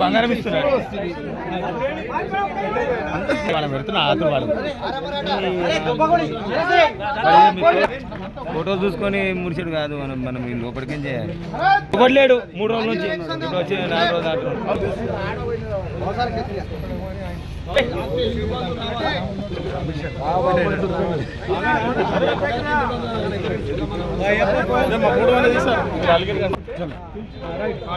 బంగారం ఇస్తున్నారు వాళ్ళ పెడుతున్నా ఆతురు వాళ్ళు ఫోటోలు చూసుకొని ముడిచాడు కాదు మనం మనం ఈ ఏం చేయాలి? ఒకటి లేడు మూడు రోజుల నుంచి. ఇప్పుడు వచ్చి నాలుగు రోజులు ఆరు రోజులు ఆ,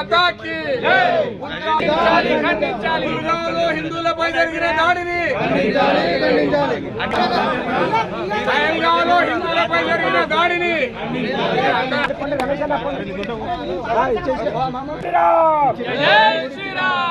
భారత్ మాతా की ఖండించాలి. ఉల్గాలో హిందువులపై జరిగిన దాడిని. తెలంగాణలో హిందువులపై జరిగిన దాడిని జై శ్రీరామ్.